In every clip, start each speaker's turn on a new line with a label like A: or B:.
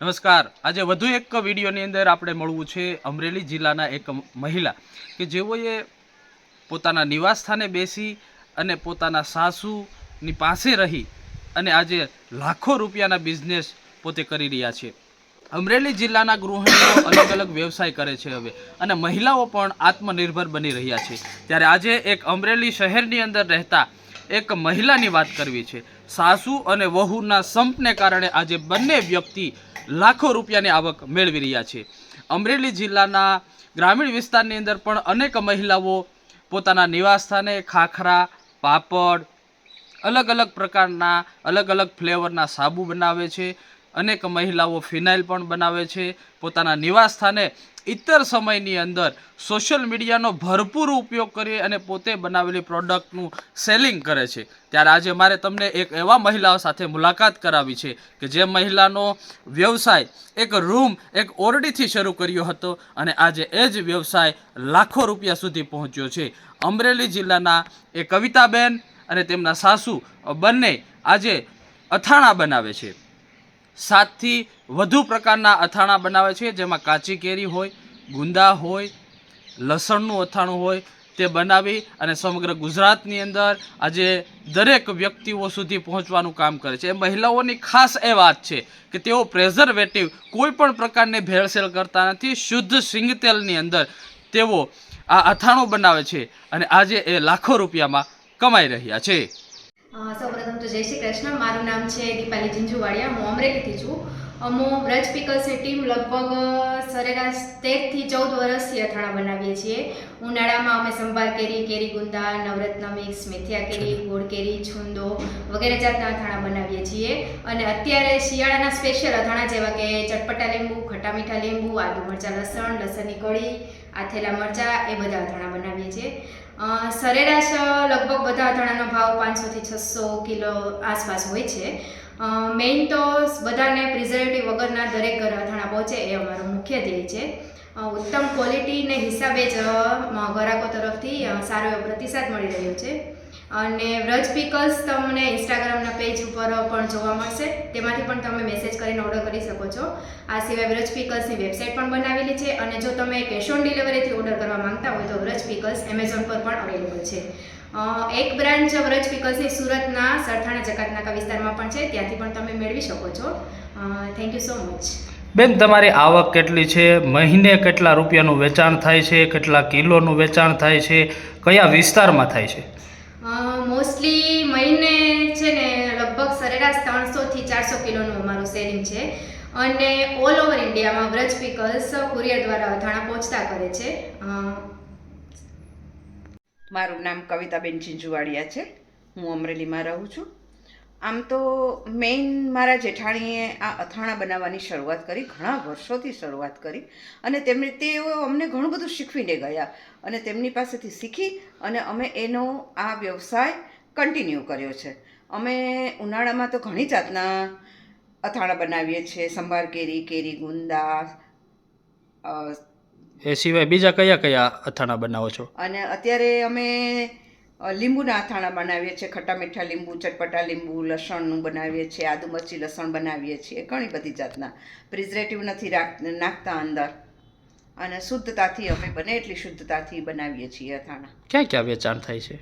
A: નમસ્કાર. આજે વધુ એક વિડીયોની અંદર આપણે મળવું છે અમરેલી જિલ્લાના એક મહિલા કે જેઓએ પોતાના નિવાસ સ્થાને બેસી અને પોતાના સાસુની પાસે રહી અને આજે લાખો રૂપિયાના બિઝનેસ પોતે કરી રહ્યા છે. અમરેલી જિલ્લાના ગૃહિણીઓ અલગ અલગ વ્યવસાય કરે છે હવે અને મહિલાઓ પણ આત્મનિર્ભર બની રહ્યા છે. ત્યારે આજે એક અમરેલી શહેરની અંદર રહેતા એક મહિલાની વાત કરવી છે. સાસુ અને વહુના સંપને કારણે આજે બંને વ્યક્તિ લાખો રૂપિયાની આવક મેળવી રહ્યા છે. અમરેલી જિલ્લાના ગ્રામીણ વિસ્તારની અંદર પણ અનેક મહિલાઓ પોતાના નિવાસસ્થાને ખાખરા, પાપડ અલગ અલગ પ્રકારના અલગ અલગ ફ્લેવરના સાબુ બનાવે છે. અનેક મહિલાઓ ફિનાઇલ પણ બનાવે છે. પોતાના નિવાસ સ્થાને ઇતર સમયની અંદર સોશિયલ મીડિયાનો ભરપૂર ઉપયોગ કરી અને પોતે બનાવેલી પ્રોડક્ટનું સેલિંગ કરે છે. ત્યારે આજે મારે તમને એક એવા મહિલાઓ સાથે મુલાકાત કરાવી છે કે જે મહિલાનો વ્યવસાય, એક રૂમ, એક ઓરડીથી શરૂ કર્યો હતો અને આજે એ જ વ્યવસાય લાખો રૂપિયા સુધી પહોંચ્યો છે. અમરેલી જિલ્લાના એ કવિતાબેન અને તેમના સાસુ બંને આજે અથાણા બનાવે છે. સાતથી વધુ પ્રકારના અથાણાં બનાવે છે, જેમાં કાચી કેરી હોય, ગુંદા હોય, લસણનું અથાણું હોય, તે બનાવી અને સમગ્ર ગુજરાતની અંદર આજે દરેક વ્યક્તિઓ સુધી પહોંચવાનું કામ કરે છે. એ મહિલાઓની ખાસ એ વાત છે કે તેઓ પ્રેઝર્વેટિવ કોઈ પણ પ્રકારની ભેળસેળ કરતા નથી. શુદ્ધ સિંગતેલની અંદર તેઓ આ અથાણું બનાવે છે અને આજે એ લાખો રૂપિયામાં કમાઈ રહ્યા છે.
B: સૌપ્રથમ તો જય શ્રી કૃષ્ણ. મારું નામ છે દીપાલી જીંજુવાડિયા. હું અમરેલીથી છું. અમો બ્રજ પીકલ્સની ટીમ લગભગ સરેરાશ તેરથી ચૌદ વર્ષથી અથાણા બનાવીએ છીએ. ઉનાળામાં અમે સંભાર કેરી કેરી ગુંદા નવરત્ન મિક્સ મેથિયા કેરી ગોળ કેરી છુંદો વગેરે જાતના અથાણા બનાવીએ છીએ. અને અત્યારે શિયાળાના સ્પેશિયલ અથાણા જેવા કે ચટપટા લીંબુ ખટા મીઠા લીંબુ આદુ મરચાં લસણ લસણની કળી આથેલા મરચાં એ બધા અથાણા બનાવીએ છીએ. સરેરાશ લગભગ બધા અથાણાનો ભાવ પાંચસોથી છસો કિલો આસપાસ હોય છે. મેઇન તો બધાને પ્રિઝર્વેટિવ વગરના દરેક ઘર અથાણા પહોંચે એ અમારો મુખ્ય ધ્યેય છે. ઉત્તમ ક્વોલિટીને હિસાબે જ ગ્રાહકો તરફથી સારો એવો પ્રતિસાદ મળી રહ્યો છે. અને વ્રજ પિકલ્સ તમને ઇન્સ્ટાગ્રામના પેજ ઉપર પણ જોવા મળશે. તેમાંથી પણ તમે મેસેજ કરીને ઓર્ડર કરી શકો છો. આ સિવાય વ્રજ પિકલ્સની વેબસાઇટ પણ બનાવેલી છે અને જો તમે કેશ ઓન ડિલિવરીથી ઓર્ડર કરવા માંગતા હોય તો વ્રજ પિકલ્સ એમેઝોન પર પણ અવેલેબલ છે. એક બ્રાન્ચ વ્રજ પિકલ્સની સુરતના સરથાણા જકાતનાકા વિસ્તારમાં પણ છે. ત્યાંથી પણ તમે મેળવી શકો છો. થેન્ક યુ સો મચ
A: બેન તમારી આવક કેટલી છે? મહિને કેટલા રૂપિયાનું વેચાણ થાય છે? કેટલા કિલોનું વેચાણ થાય છે? કયા વિસ્તારમાં થાય છે?
B: મોસ્ટલી મહિને છે ને લગભગ સરેરાશ ત્રણસોથી ચારસો કિલોનું અમારું સેલિંગ છે. અને ઓલ ઓવર ઇન્ડિયામાં વ્રજ પીકલ્સ કુરિયર દ્વારા અથાણા પહોંચતા કરે છે.
C: મારું નામ કવિતાબેન ચિંચુવાડિયા છે. હું અમરેલીમાં રહું છું. આમ તો મેઇન મારા જેઠાણીએ આ અથાણા બનાવવાની શરૂઆત કરી ઘણા વર્ષોથી શરૂઆત કરી અને તેમણે તેઓ અમને ઘણું બધું શીખવીને ગયા અને તેમની પાસેથી શીખી અને અમે એનો આ વ્યવસાય કન્ટિન્યુ કર્યો છે. અમે ઉનાળામાં તો ઘણી જાતના અથાણા બનાવીએ છીએ સંભાર કેરી કેરી ગુંદા
A: એ સિવાય બીજા કયા કયા અથાણા બનાવો છો?
C: અને અત્યારે અમે લીંબુના અથાણા બનાવીએ છીએ ખટ્ટા મીઠા લીંબુ ચટપટા લીંબુ લસણનું બનાવીએ છીએ આદુ મરચી લસણ બનાવીએ છીએ ઘણી બધી જાતના. પ્રિઝરેટિવ નથી રાખ નાખતા અંદર. અને શુદ્ધતાથી અમે બને એટલી શુદ્ધતાથી બનાવીએ છીએ અથાણા.
A: ક્યાં ક્યાં વેચાણ થાય છે?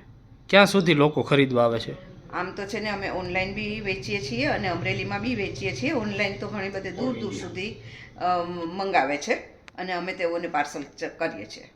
A: ક્યાં સુધી લોકો ખરીદવા આવે છે?
C: આમ તો છે ને અમે ઓનલાઈન બી વેચીએ છીએ અને અમરેલીમાં બી વેચીએ છીએ. ઓનલાઈન તો ઘણી બધી દૂર દૂર સુધી મંગાવે છે અને અમે તેઓને પાર્સલ કરીએ છીએ.